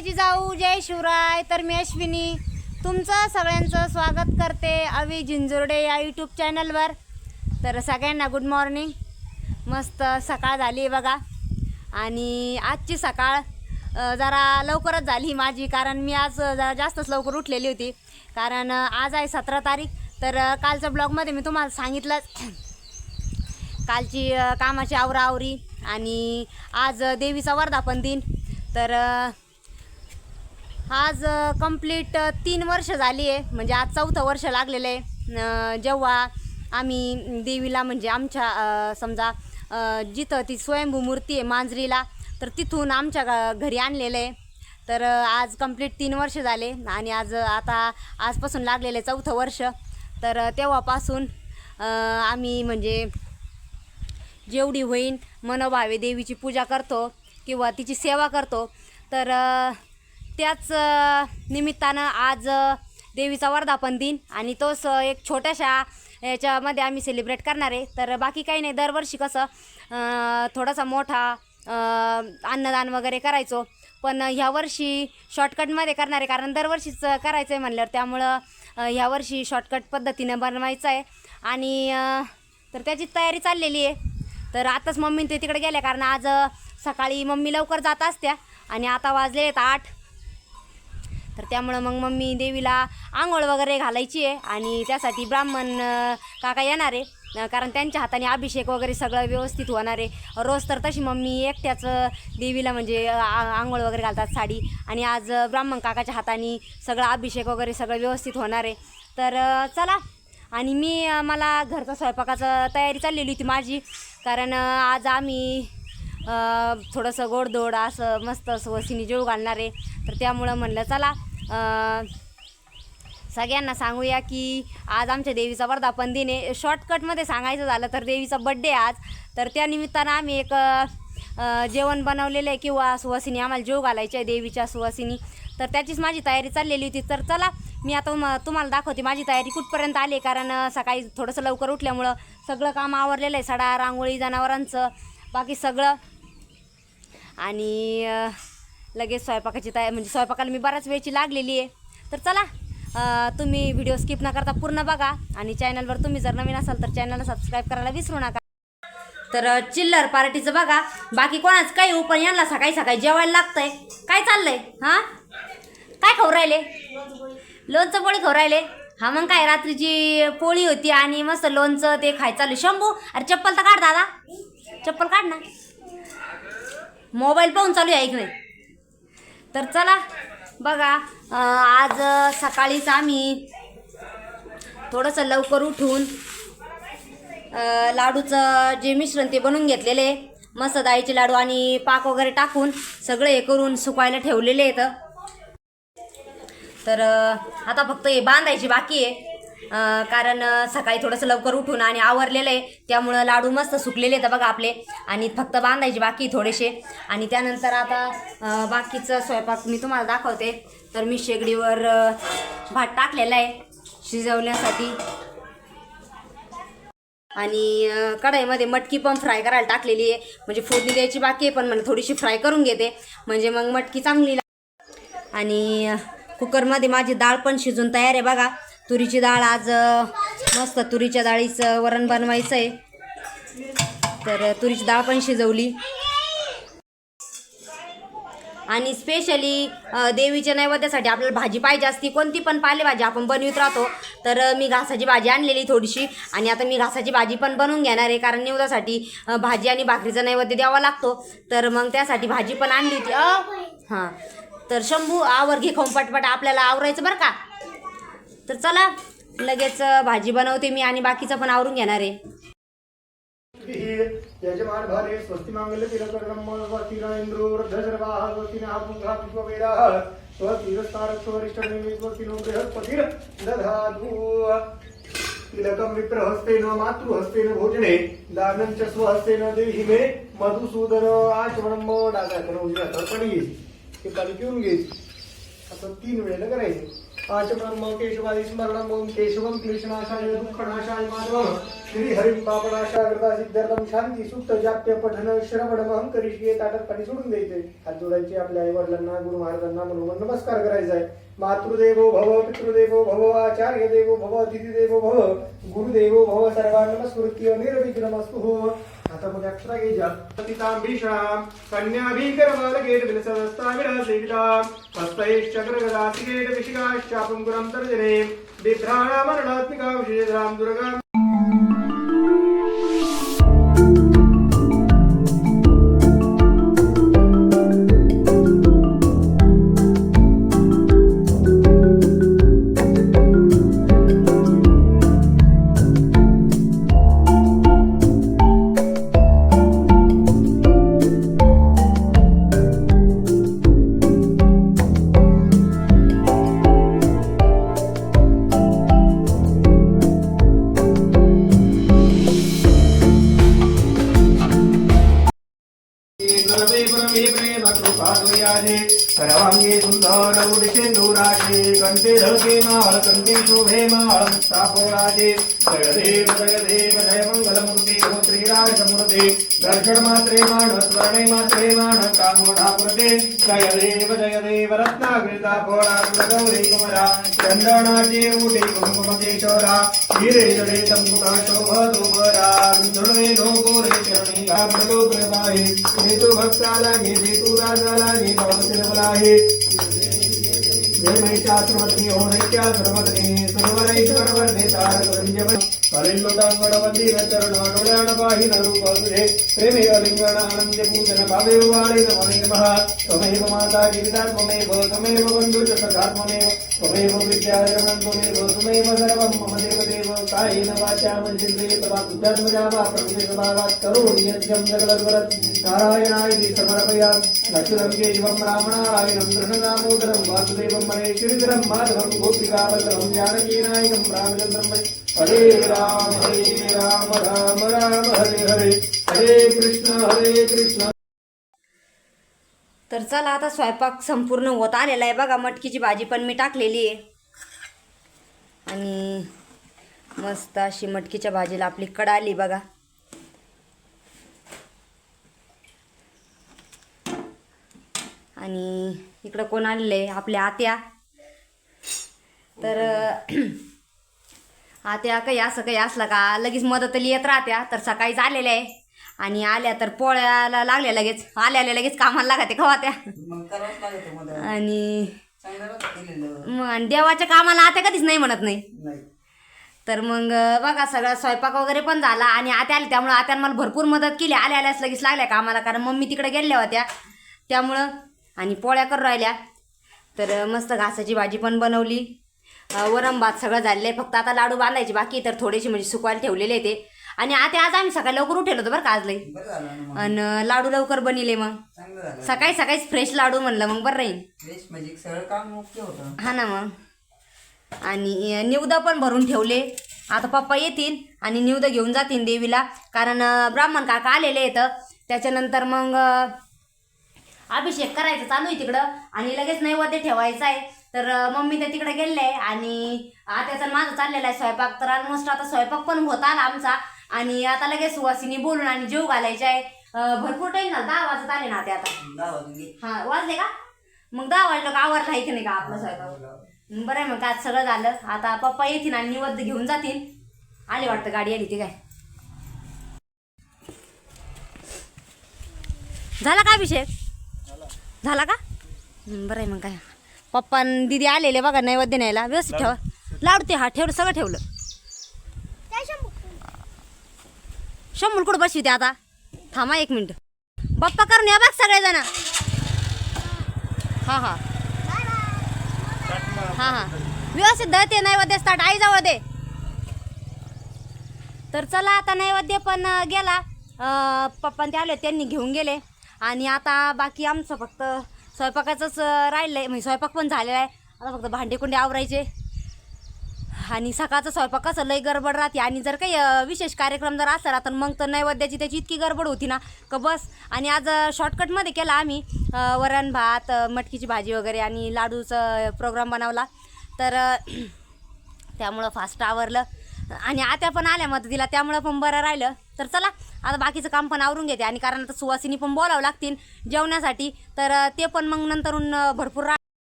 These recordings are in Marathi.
जय जिजाऊ जय शिवराय. तर मी अश्विनी. तुमचं सगळ्यांचं स्वागत करते अवी झिंजुर्डे या यूट्यूब चॅनलवर तर सगळ्यांना गुड मॉर्निंग मस्त सकाळ झाली आहे बघा. आणि आजची सकाळ जरा लवकरच झाली माझी कारण मी आज जरा जास्तच लवकर उठलेली होती. कारण आज आहे सतरा तारीख. तर कालच्या ब्लॉगमध्ये मी तुम्हाला सांगितलंच. कालची कामाची आवराआवरी आणि आज देवीचा वर्धापन दिन. तर आज कंप्लीट तीन वर्ष झाली आहे. म्हणजे आज चौथं वर्ष लागलेलं आहे. जेव्हा आम्ही देवीला म्हणजे आमच्या समजा जिथं ती स्वयंभू मूर्ती आहे मांजरीला तर तिथून आमच्या घरी आणलेलं आहे. तर आज कंप्लीट तीन वर्ष झाले आणि आज आता आजपासून लागलेलं आहे चौथं वर्ष. तर तेव्हापासून आम्ही म्हणजे जेवढी होईन मनोभावे देवीची पूजा करतो किंवा तिची सेवा करतो. तर त्याच निमित्तानं आज देवीचा वर्धापन दिन आणि तोच एक छोट्याशा याच्यामध्ये आम्ही सेलिब्रेट करणार आहे. तर बाकी काही नाही दरवर्षी कसं थोडासा मोठा अन्नदान वगैरे करायचो. पण ह्या वर्षी शॉर्टकटमध्ये करणार आहे कारण दरवर्षीच करायचं आहे म्हणल्यावर त्यामुळं ह्यावर्षी ह्या वर्षी शॉर्टकट पद्धतीनं बनवायचं आहे आणि तर त्याची तयारी चाललेली आहे. तर आताच मम्मी ते तिकडे गेल्या कारण आज सकाळी मम्मी लवकर जात असत्या आणि आता वाजले आहेत आठ. तर त्यामुळं मग मम्मी देवीला आंघोळ वगैरे घालायची आहे आणि त्यासाठी ब्राह्मण काका येणार आहे. कारण त्यांच्या हाताने अभिषेक वगैरे सगळं व्यवस्थित होणार आहे. रोज तर तशी मम्मी एकट्याच देवीला म्हणजे आ- आंघोळ वगैरे घालतात साडी. आणि आज ब्राह्मण काकाच्या हाताने सगळं अभिषेक वगैरे सगळं व्यवस्थित होणार आहे. तर चला. आणि मी मला घरचा स्वयंपाकाचं तयारी चाललेली होती माझी. कारण आज आम्ही थोडंसं गोडधोड असं मस्त असं वसिनी जेळू घालणार आहे. तर त्यामुळं म्हणलं चला. सगळ्यांना सांगूया की आज आमच्या देवीचा वर्धापन दिन आहे. शॉर्टकटमध्ये सांगायचं झालं तर देवीचा बड्डे आज. तर त्या निमित्तानं आम्ही एक जेवण बनवलेलं आहे किंवा सुवासिनी आम्हाला जेव घालायची आहे देवीच्या सुवासिनी. तर त्याचीच माझी तयारी चाललेली होती. तर चला मी आता म- तुम्हाला दाखवते माझी तयारी कुठपर्यंत आली आहे. कारण सकाळी थोडंसं लवकर उठल्यामुळं सगळं काम आवरलेलं आहे. सडा रांगोळी जनावरांचं. बाकी सगळं. आणि लगेच स्वयंपाकाची तयारी म्हणजे स्वयंपाकाला मी बऱ्याच वेळची लागलेली आहे. तर चला तुम्ही व्हिडिओ स्किप न करता पूर्ण बघा आणि चॅनलवर तुम्ही जर नवीन असाल तर चॅनलला सबस्क्राईब करायला विसरू नका. तर चिल्लर पार्टीचं बघा. बाकी कोणाच काही हो पण यांना सकाळी सकाळी जेवायला लागतंय. काय चाललंय? हां? काय खाऊ राहिले? लोणचं पोळी खाऊ राहिले? हा मग काय रात्रीची पोळी होती आणि मस्त लोणचं ते खाय चालू. शंभू अरे चप्पल तर काढ दादा. चप्पल काढ ना. मोबाईल पाहून चालू आहे इकडे तर चला बघा आज सकाळीच आम्ही थोडंसं लवकर उठून लाडूचं जे मिश्रण ते बनवून घेतलेले मस्त डाळीचे लाडू आणि पाक वगैरे टाकून सगळं हे करून सुकायला ठेवलेले आहेत. तर आता फक्त हे बांधायची बाकी आहे. कारण सकाळी थोडंसं लवकर उठून आणि आवरलेलं आहे त्यामुळं लाडू मस्त सुकलेले आहेत बघा आपले. आणि फक्त बांधायचे बाकी थोडेसे. आणि त्यानंतर आता बाकीचं स्वयंपाक मी तुम्हाला दाखवते. तर मी शेगडीवर भात टाकलेला आहे शिजवण्यासाठी. आणि कढाईमध्ये कढईमध्ये मटकी पण फ्राय करायला टाकलेली आहे. म्हणजे फोडणी द्यायची बाकी आहे पण मला थोडीशी फ्राय करून घेते. म्हणजे मग मटकी चांगली आणि कुकरमध्ये माझी डाळ पण शिजून तयार आहे बघा. तुरीची डाळ आज मस्त तुरीच्या डाळीचं वरण बनवायचं आहे तर तुरीची डाळ पण शिजवली. आणि स्पेशली देवीच्या नैवेद्यासाठी आपल्याला भाजी पाहिजे असती कोणती पण पालेभाजी आपण बनवित राहतो तर मी घासाची भाजी आणलेली थोडीशी. आणि आता मी घासाची भाजी पण बनवून घेणार आहे कारण निवदासाठी भाजी आणि भाकरीचा नैवेद्य द्यावा लागतो. तर मग त्यासाठी भाजी पण आणली होती. हां. तर शंभू आवर घे खाऊन पटपट आपल्याला आवरायचं बरं का? तर चला लगेच भाजी बनवते मी आणि बाकीचं पण आवरून घेणार आहे. यजमान भारे स्वस्ति मांगल्य तिलकर्णम स्वस्ति न इंद्रो वृद्धशर्वाः स्वस्ति न पुंसा विश्ववेदाः स्वस्ति रस्तारः वरिष्ठनेमि स्वस्ति नो बृहस्पतिर् दधातु तिलकं विप्रहस्तेन मातृहस्तेन भोजने दानं च स्वहस्तेन देहि मे मधुसूदन आचमनं डागाकडे उजव्या हातावर पाणी घ्यायची ते पाणी पिऊन घे. असं तीन वेळेला करायचं. आचमनं केशवादी स्मरणं केशवं क्लेशनाशाय दुःखनाशाय माधव। श्री हरिम पापणाशाग्रता सिद्धार्थम शांती सुप्त जाप्य पठन श्रवण महं करिष्ये ताटात पाणी सोडून द्यायचे. हात जोडायचे आपल्या आई वडिलांना गुरु महाराजांना म्हणून नमस्कार करायचा आहे. मातृदेवो भव पितृदेवो भव आचार्य देवो भव अतिथी भव गुरुदेवो भव सर्वांना नमस्कृत्य निर्विघ्नमस्तु आता मग अक्षरा घ्यायच्या पतितां भीषणां कन्याभीकरबालकेट विलसदस्ताविरः सेवितां हस्तैश्चक्रगदासिकेट विशिकाश्चापुङ्गुरं तर्जने बिभ्राणामरणात्मिका विशेषरां दुर्गा परमे प्रेम कृपाद्वयाजे करवांगे सुंदर उदिशेंदुराजे कंठे धळके माळ कंठे शोभे माळ मुक्तापोराजे जय देव जय देव जय मंगलमूर्ती हो श्रीराज समूर्ती दर्शन मात्रे माण स्मरणे मात्रे माण कामोढा पुरते। जय देव जय देव रत्नाग्रिता पोळा गौरी कुमरा। चंदनाचे उडे कुंकुम केशोरा हिरे जडे संपुटा शोभ दुबरा धुळवे नो गोरे चरणी घाबरतो प्रवाहे हेतु भक्ताला घे हेतू राजाला घे भवतिरबला आहे. जय महिषासुरमर्दिनी हो नैत्यासुरमर्दिनी सर्वरैश्वरवर्धे तारकरंजन ಪರಿಲ್ಲುಟಾಂಗಡವಲ್ಲಿ ನಚರಣ ನುಡಾಣ ಬಾಹಿನ ರೂಪೇ ಪ್ರೇಮೇವ ಲಿಂಗಣ ಅನಂತ್ಯ ಪೂಜನ ಭಾವೇವ ವಾಳೇನ ಮಮೇವಃ ತ್ವಮೇವ ಮಾತಾ ಗಿರಿದಾತ್ಮಮೇವ ತ್ವಮೇವ ಬಂಧು ಚಕಾತ್ಮಮೇವ ತ್ವಮೇವ ವಿದ್ಯಾರಮಣ ತ್ವಮೇವ ತ್ವಮೇವ ಸರ್ವಂ ಮಮ ದೇವದೇವ ಕಾಯೇನ ವಾಚಾ ಮಂಜಿಂದ್ರಿಯ ತವಾ ಬುದ್ಧಾತ್ಮಜಾ ವಾ ಪ್ರಕೃತಿ ಸ್ವಭಾವಾತ್ ಕರೋಣಿ ಯಜ್ಞಂ ಜಗದಗ್ವರತ್ ನಾರಾಯಣಾಯ ದಿ ಸಮರ್ಪಯಾ ನಚುರಂ ಗೆ ಇವಂ ರಾಮಣಾರಾಯಣಂ ಕೃಷ್ಣನಾಮೋದರಂ ವಾಸುದೇವಂ ಮನೆ ಗಿರಿಧರಂ ಮಾಧವಂ ಗೋಪಿಕಾವಲ್ಲಭಂ ಜಾನಕೀನಾಯಕಂ ರಾಮಚಂದ್ರಂ हरे राम हरे राम राम राम हरे हरे. हरे कृष्ण हरे कृष्ण. तर चला आता स्वयंपाक संपूर्ण होत आलेला आहे बघा मटकीची भाजी पण मी टाकलेली आहे. आणि मस्त अशी मटकीच्या भाजीला आपली कडा आली बघा. आणि इकडं कोण आलेलं आहे आपल्या आत्या. तर आत्या काही असं काही असलं का? लगेच मदतली येत राहत्या तर सकाळीच आलेल्या आहे. आणि आल्या तर पोळ्याला लागल्या लगेच. आल्या आल्या लगेच कामाला लागते खवा त्या आणि मग आणि देवाच्या कामाला आत्या कधीच नाही म्हणत नाही. तर मग बघा सगळं स्वयंपाक वगैरे पण झाला आणि आत्या आली त्यामुळं आत्यानं मला भरपूर मदत केली. आल्या आल्यास लगेच लागल्या कामाला. कारण मम्मी तिकडे गेल्या होत्या. त्यामुळं आणि पोळ्या करून राहिल्या. तर मस्त घासाची भाजी पण बनवली. अं, वरण भात सगळं झालेलं आहे. फक्त आता लाडू बांधायची बाकी तर थोडेसे म्हणजे सुकवायला ठेवलेले ते. आणि आता आज आम्ही सकाळी लवकर उठेल होतो बरं का आज लई. आणि लाडू लवकर बनिले मग. सकाळी सकाळीच फ्रेश लाडू म्हणलं मग बरं राहील. म्हणजे हा ना मग. आणि निवदा पण भरून ठेवले. आता पप्पा येतील आणि निवद घेऊन जातील देवीला. कारण ब्राह्मण काका आलेले आहेत. त्याच्यानंतर मग अभिषेक करायचं चालू आहे तिकडं. आणि लगेच नैवेद्य ठेवायचा आहे. तर मम्मी त्या तिकडे गेले आहे आणि आत्याचा माझं चाललेला आहे स्वयंपाक. तर ऑलमोस्ट आता स्वयंपाक पण होत आला आमचा. आणि आता लगेच सुवासिनी बोलून आणि जेव घालायचे आहे. भरपूर टाईम झाला. दहा वाजत आले ना ते आता. हा वाजले का? मग दहा वाजलं का? आवरला आहे की नाही का आपलं स्वयंपाक? बरं आहे मग. आज सगळं झालं. आता पप्पा येतील आणि निवद घेऊन जातील. आले वाटतं गाडी आली ती काय? झाला का अभिषेक? झाला. का? बरं आहे मग काय. पप्पा आणि दिदी आलेले बघा नैवेद्य न्यायला. व्यवस्थित ठेवा. लाडू ते हा ठेवलं सगळं ठेवलं. शंभर कुठं बसवी ते आता? थांबा एक मिनिट. पप्पा करून या बघ सगळेजण. हा हा. हा हा. व्यवस्थित दळते नैवेद्य स्टार्ट आई जाऊ दे. तर चला आता नैवेद्य पण गेला. पप्पा ते आले त्यांनी घेऊन गेले. आणि आता बाकी आमचं फक्त स्वयंपाकाचंच राहिलं राहिलंय म्हणजे स्वयंपाक पण झालेला आहे. आता फक्त भांडे कुंडे आवरायचे. आणि सकाळचा स्वयंपाक कसं लई गडबड राहते. आणि जर काही विशेष कार्यक्रम जर असला तर मग तर नैवेद्याची त्याची इतकी गडबड होती ना का बस. आणि आज शॉर्टकटमध्ये केला आम्ही वरण भात मटकीची भाजी वगैरे आणि लाडूचं प्रोग्राम बनवला. तर त्यामुळं फास्ट आवरलं. आणि आत्या पण आल्या मदतीला त्यामुळं पण बरं राहिलं. तर चला आता बाकीचं काम पण आवरून घेते. आणि कारण आता सुवासिनी पण बोलावं लागतील जेवण्यासाठी तर ते पण मग नंतरून भरपूर रा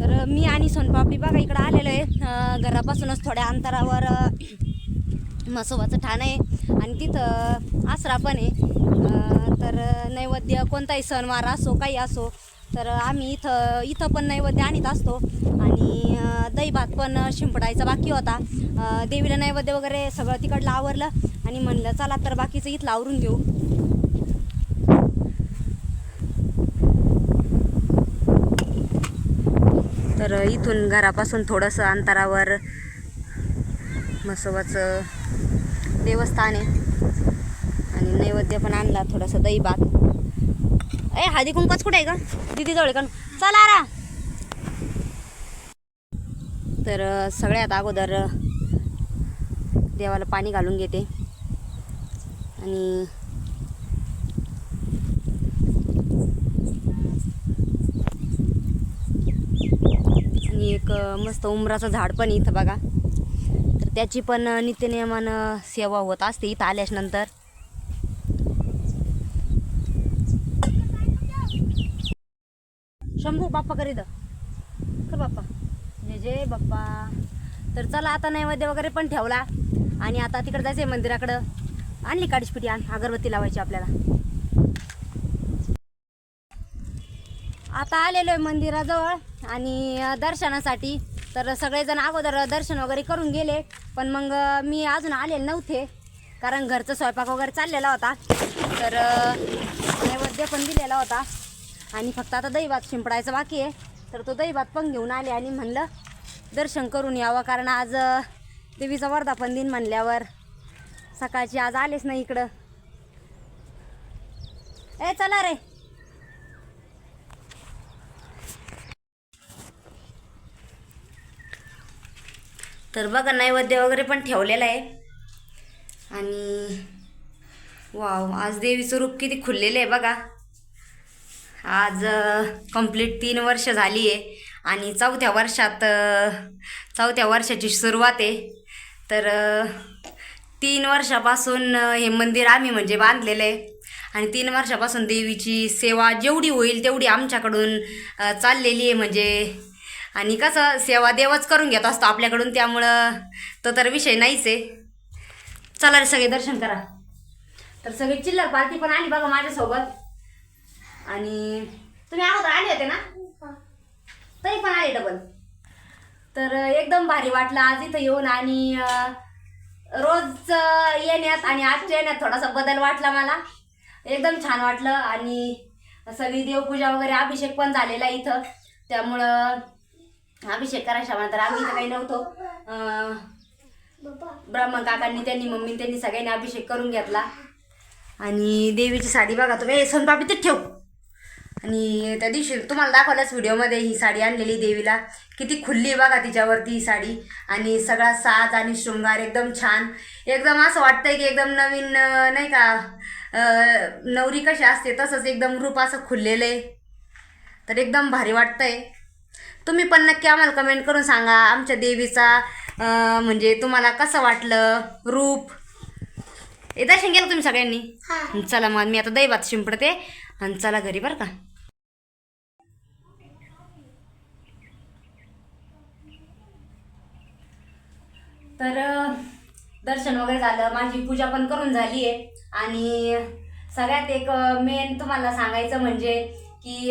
तर मी आणि सोनपापडी बघा इकडं आलेलो आहे. घरापासूनच थोड्या अंतरावर अं, म्हसोबाचं ठाण आहे. आणि तिथं आसरा पण आहे. तर नैवेद्य कोणताही सणवार असो काही असो तर आम्ही इथं इथं पण नैवेद्य आणत असतो. आणि दही भात पण शिंपडायचा बाकी होता. देवीला नैवेद्य वगैरे सगळं तिकडलं आवरलं. आणि म्हणलं चला तर बाकीचं इथलं आवरून घेऊ. तर इथून घरापासून थोडंसं अंतरावर म्हसोबाचं देवस्थान आहे. आणि नैवेद्य पण आणला थोडंसं दही भात. ए हादी कुंकच कुठे आहे का दिदी जवळ आहे का? चला रा. तर सगळ्यात अगोदर देवाला पाणी घालून घेते. आणि आणि एक मस्त उमराचं झाड पण इथं बघा. तर त्याची पण नित्यनियमानं सेवा होत असते इथं आल्याच नंतर शंभू बाप्पा कर इथं. कर बाप्पा. जय जय बाप्पा. तर चला आता नैवेद्य वगैरे पण ठेवला. आणि आता तिकडे जायचं आहे मंदिराकडं. आणली काडीशपिटी आण अगरबत्ती लावायची आपल्याला. आता आलेलो आहे मंदिराजवळ आणि दर्शनासाठी. तर सगळेजण अगोदर दर्शन वगैरे करून गेले पण मग मी अजून आलेले नव्हते. कारण घरचा स्वयंपाक वगैरे चाललेला होता. तर नैवेद्य पण दिलेला होता. आणि फक्त आता दहीभात शिंपडायचं बाकी आहे. तर तो दहीभात पण घेऊन आले आणि म्हणलं दर्शन करून यावं. कारण आज देवीचा वर्धापन दिन म्हणल्यावर सकाळची आज आलेच नाही इकडं. ए चला रे. तर बघा नैवेद्य वगैरे पण ठेवलेलं आहे. आणि वाव आज देवीचं रूप किती खुललेलं आहे बघा. आज कंप्लीट तीन वर्ष झाली आहे. आणि चौथ्या वर्षात चौथ्या वर्षाची सुरुवात आहे. तर तीन वर्षापासून हे मंदिर आम्ही म्हणजे बांधलेलं आहे आणि तीन वर्षापासून देवीची सेवा जेवढी होईल तेवढी आमच्याकडून चाललेली आहे म्हणजे. आणि कसं सेवा देवच करून घेत असतो आपल्याकडून त्यामुळं तो तर विषय नाहीच आहे. चला रे सगळे दर्शन करा. तर सगळी चिल्लर पार्टी पण आली बघा माझ्यासोबत. आणि तुम्ही अगोदर आले होते ना? तरी पण आले डबल तर एकदम भारी वाटलं. आज इथं येऊन आणि रोज येण्यात आणि आजच्या येण्यात थोडासा बदल वाटला मला. एकदम छान वाटलं आणि सगळी देवपूजा वगैरे अभिषेक पण झालेला इथं. त्यामुळं अभिषेक करायच्या म्हणतात आम्ही इथं काही नव्हतो. ब्राह्मण काकांनी त्यांनी मम्मी त्यांनी सगळ्यांनी अभिषेक करून घेतला. आणि देवीची साडी बघा तुम्ही. ए, ते ठेव. आणि त्या दिवशी तुम्हाला दाखवल्याच व्हिडिओमध्ये ही साडी आणलेली देवीला. किती खुल्ली बघा तिच्यावरती ही साडी. आणि सगळा साज आणि शृंगार एकदम छान. एकदम असं वाटतंय की एकदम नवीन नाही का नवरी कशी असते तसंच एकदम रूप असं खुललेलं आहे. तर एकदम भारी वाटतंय. तुम्ही पण नक्की आम्हाला कमेंट करून सांगा आमच्या देवीचा म्हणजे तुम्हाला कसं वाटलं रूप. हे दर्शन केलं तुम्ही सगळ्यांनी? चला मग मी आता दैवात शिंपडते. आणि चला घरी बरं का. तर दर्शन वगैरे झालं माझी पूजा पण करून झाली आहे. आणि सगळ्यात एक मेन तुम्हाला सांगायचं म्हणजे की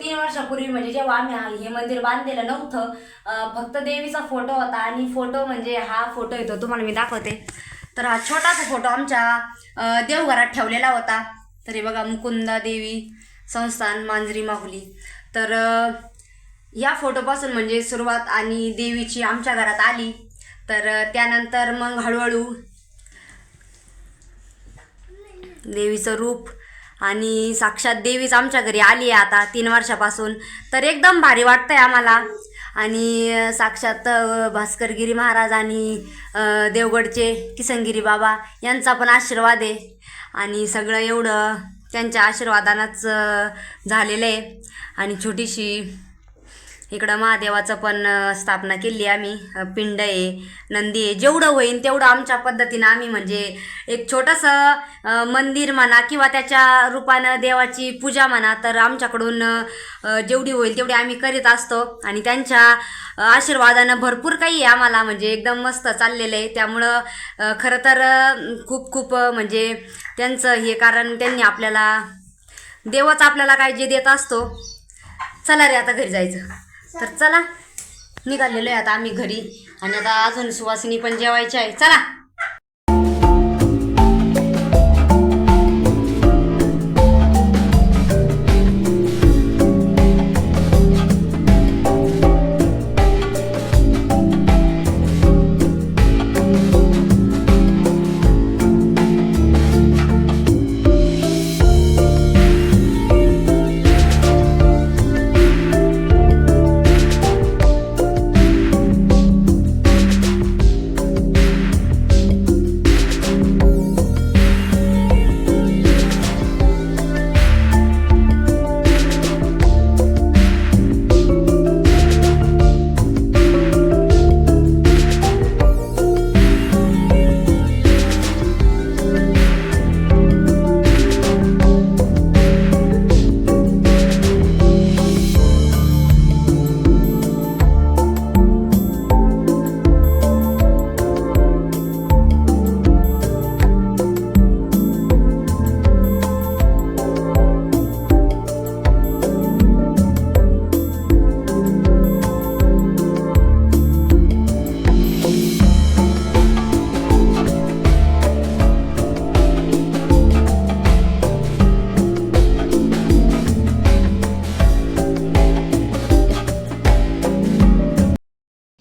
तीन वर्षापूर्वी म्हणजे जेव्हा आम्ही हे मंदिर बांधलेलं नव्हतं फक्त देवीचा फोटो होता आणि फोटो म्हणजे हा फोटो येतो तुम्हाला मी दाखवते. तर हा छोटासा फोटो आमच्या देवघरात ठेवलेला होता. तर हे बघा मुकुंदा देवी संस्थान मांजरी माहुली. तर या फोटोपासून म्हणजे सुरुवात आणि देवीची आमच्या घरात आली. तर त्यानंतर मग हळूहळू देवीचं रूप आणि साक्षात देवीच आमच्या घरी आली आहे आता तीन वर्षापासून. तर एकदम भारी वाटतंय आम्हाला. आणि साक्षात भास्करगिरी महाराज आणि देवगडचे किसनगिरी बाबा यांचा पण आशीर्वाद आहे. आणि सगळं एवढं त्यांच्या आशीर्वादानंच झालेलं आहे. आणि छोटीशी इकडं महादेवाचं पण स्थापना केली आम्ही. पिंड आहे नंदी आहे जेवढं होईल तेवढं आमच्या पद्धतीनं आम्ही म्हणजे एक छोटंसं मंदिर म्हणा किंवा त्याच्या रूपानं देवाची पूजा म्हणा तर आमच्याकडून जेवढी होईल तेवढी आम्ही करीत असतो. आणि त्यांच्या आशीर्वादानं भरपूर काही आहे आम्हाला. म्हणजे एकदम मस्त चाललेलं आहे. त्यामुळं खरं तर खूप खूप म्हणजे त्यांचं हे कारण त्यांनी आपल्याला देवच आपल्याला काय जे देत असतो. चला रे आता घरी जायचं. तर चला निघालेलो आहे आता आम्ही घरी. आणि आता अजून सुवासिनी पण जेवायची आहे. चला.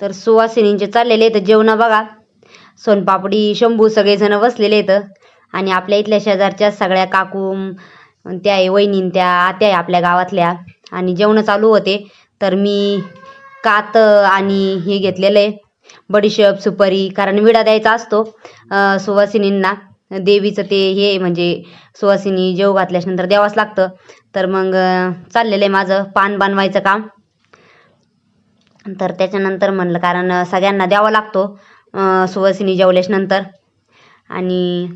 तर सुवासिनींचे चाललेले आहेत जेवणं बघा. सोनपापडी शंभू सगळेजण बसलेले आहेत. आणि आपल्या इथल्या शेजारच्या सगळ्या काकू त्या आहे वहिनीन त्या आत्या आहे आपल्या गावातल्या. आणि जेवण चालू होते. तर मी कात आणि हे घेतलेलं आहे बडीशेप सुपारी कारण विडा द्यायचा असतो सुवासिनींना. देवीचं ते हे आहे म्हणजे सुवासिनी जेव घातल्यानंतर द्यावाच लागतं. तर मग चाललेलं आहे माझं पान बनवायचं काम. तर त्याच्यानंतर म्हणलं कारण सगळ्यांना द्यावा लागतो अं, सुवासिनी जेवल्याच्या नंतर. आणि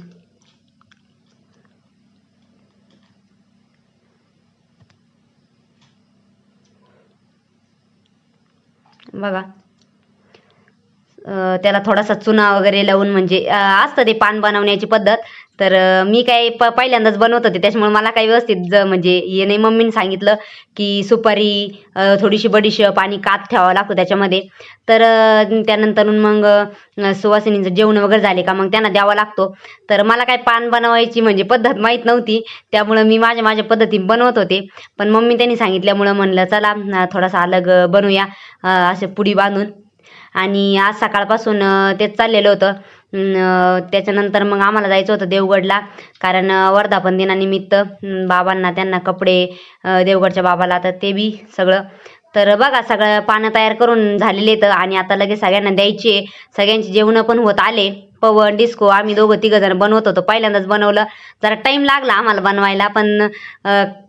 बघा अं, त्याला थोडासा चुना वगैरे लावून म्हणजे असतं ते पान बनवण्याची पद्धत. तर मी काय प पहिल्यांदाच बनवत होते. त्याच्यामुळे मला काही व्यवस्थित ज म्हणजे हे नाही. मम्मीने सांगितलं की सुपारी थोडीशी बडीशेप आणि कात ठेवावा लागतो त्याच्यामध्ये. तर त्यानंतर मग सुवासिनीचं जेवण वगैरे झाले का मग त्यांना द्यावा लागतो. तर मला काय पान बनवायची म्हणजे पद्धत माहीत नव्हती. त्यामुळं मी माझ्या माझ्या पद्धतीने बनवत होते. पण मम्मी त्यांनी सांगितल्यामुळं म्हणलं चला थोडासा अलग बनवूया अं, असे पुडी बांधून. आणि आज सकाळपासून तेच चाललेलं होतं. त्याच्यानंतर मग आम्हाला जायचं होतं देवगडला. कारण वर्धापन दिनानिमित्त बाबांना त्यांना कपडे देवगडच्या बाबाला तर ते बी सगळं. तर बघा सगळं पानं तयार करून झालेले आहेत. आणि आता लगेच सगळ्यांना द्यायचे. सगळ्यांची जेवणं पण होत आले. पवन डिस्को आम्ही दोघं तिघं जण बनवत होतो. पहिल्यांदाच बनवलं. जरा टाईम लागला आम्हाला बनवायला पण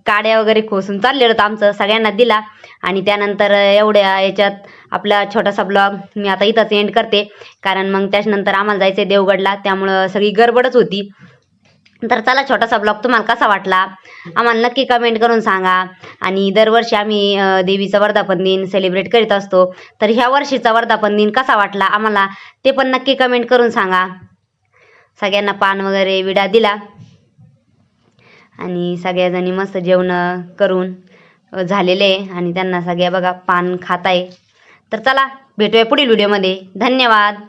काड्या वगैरे खोसून चाललेलं होतं आमचं सगळ्यांना दिला. आणि त्यानंतर एवढ्या याच्यात आपला छोटासा ब्लॉग मी आता इथंच एंड करते. कारण मग त्याच्यानंतर आम्हाला जायचं आहे देवगडला त्यामुळं सगळी गडबडच होती. तर चला छोटासा ब्लॉग तुम्हाला कसा वाटला? आम्हाला नक्की कमेंट करून सांगा. आणि दरवर्षी आम्ही देवीचा वर्धापन दिन सेलिब्रेट करीत असतो. तर ह्या वर्षीचा वर्धापन दिन कसा वाटला आम्हाला ते पण नक्की कमेंट करून सांगा. सगळ्यांना पान वगैरे विडा दिला. आणि सगळ्याजणी मस्त जेवण करून झालेले. आहे आणि त्यांना सगळ्या बघा पान खात आहे तर चला भेटूया पुढील व्हिडिओमध्ये धन्यवाद.